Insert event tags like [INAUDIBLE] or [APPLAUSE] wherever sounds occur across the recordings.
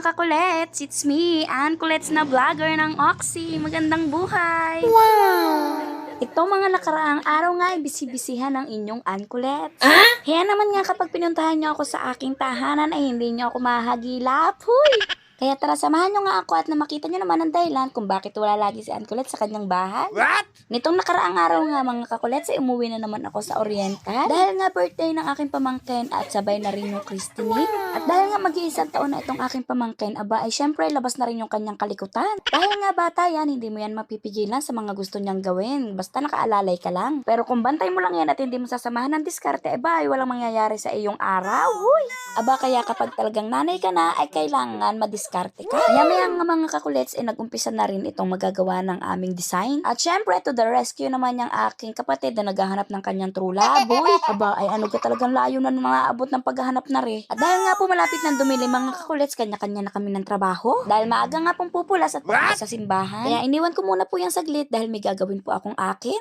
mga kakulets! It's me, Ann Kulets na vlogger ng Oxy. Magandang buhay! Ito mga nakaraang araw nga ay bisibisihan ng inyong Ann Kulets. Kaya naman nga kapag pinuntahan niyo ako sa aking tahanan ay hindi niyo ako mahagilap. Huy! Kaya tara samahan niyo nga ako at na makita niyo naman ang dahilan kung bakit wala lagi si Kulets sa kanyang bahay. What? Nitong nakaraang araw nga mga kakulets ay umuwi na naman ako sa Oriental. Dahil nga birthday ng aking pamangkin at sabay na rin yung Christine. At dahil nga mag-iisang taon na itong aking pamangkin, aba ay syempre labas na rin yung kanyang kalikutan. Dahil nga bata yan, hindi mo yan mapipigilan sa mga gusto niyang gawin. Basta nakaalalay ka lang. Pero kung bantay mo lang yan at hindi mo sasamahan ng diskarte, aba ay walang mangyayari sa iyong araw. Huy! Aba kaya kapag talagang nanay ka na, ay kailangan madiskarte ka. Maya-maya nga mga kakulets ay nag-umpisa na rin itong magagawa ng aming design. At syempre, to the rescue naman yung aking kapatid na naghahanap ng kanyang true love. Uy, aba, ay ano ka talagang layo na naaabot ng paghahanap na rin. At dahil nga po malapit ng dumili mga kakulets, kanya-kanya na kami ng trabaho. Dahil maaga nga pong pupulas at sa simbahan. Kaya iniwan ko muna po yung saglit dahil may gagawin po akong akin.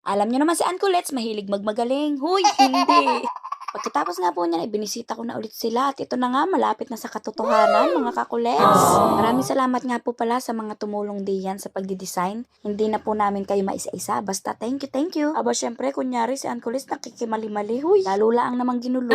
Alam niyo naman si Ann mahilig magmagaling. Huy, hindi. Pagkatapos nga po niyan, ibinisita ko na ulit sila at ito na nga, malapit na sa katotohanan, mga kakulets. Maraming salamat nga po pala sa mga tumulong diyan sa pagdidesign. Hindi na po namin kayo maisa-isa, basta thank you, thank you. Aba, syempre, kunyari si Ann Kulets nakikimali-mali, huy, lalo lang namang ginulo.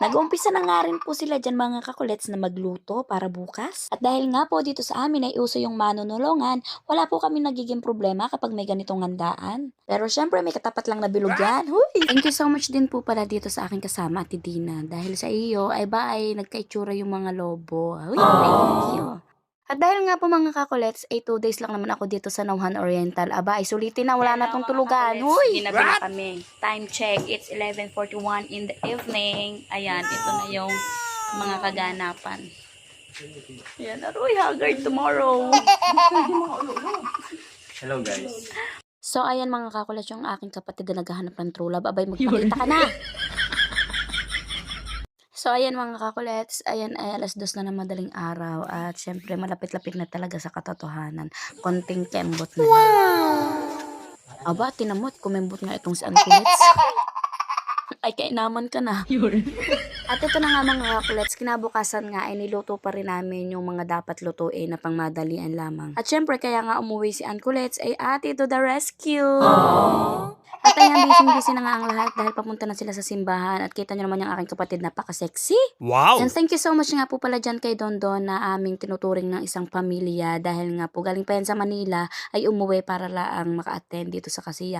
Nag-umpisa na nga rin po sila dyan mga kakulets na magluto para bukas. At dahil nga po dito sa amin ay uso yung manunulungan, wala po kami nagiging problema kapag may ganitong handaan. Pero syempre may katapat lang na bilog yan. Huy! Thank you so much din po pala dito sa aking kasama, Ate Dina. Dahil sa iyo ay ba ay nagkaitsura yung mga lobo. Huy, thank you. At dahil nga po mga kakulets, ay 2 days lang naman ako dito sa Nauhan Oriental. Aba, ay sulitin na, wala na tong tulugan. Huy! Ginabi na kami. Time check, it's 11.41 in the evening. Ayan, ito na yung mga kaganapan. Ayan, aroy, haggard tomorrow. Hello guys. So, ayan mga kakulets, yung aking kapatid na naghahanap ng true love. Abay, magpakita ka na! [LAUGHS] So, ayan mga kakulets, ayan ay alas dos na ng madaling araw at syempre malapit-lapit na talaga sa katotohanan. Konting kembot na. Wow! Aba, tinamot, kumembot nga itong si Ankulets. [LAUGHS] ay, kainaman ka na. [LAUGHS] At ito na nga mga kakulets, kinabukasan nga ay niluto pa rin namin yung mga dapat lutuin na pangmadalian lamang. At syempre, kaya nga umuwi si Ankulets ay ate to the rescue! At ayan, busy-busy na nga ang lahat dahil papunta na sila sa simbahan at kita nyo naman yung aking kapatid napaka-sexy. Wow! And thank you so much nga po pala dyan kay Don Don na aming tinuturing ng isang pamilya dahil nga po galing pa yan sa Manila ay umuwi para lang maka-attend dito sa Kasiya.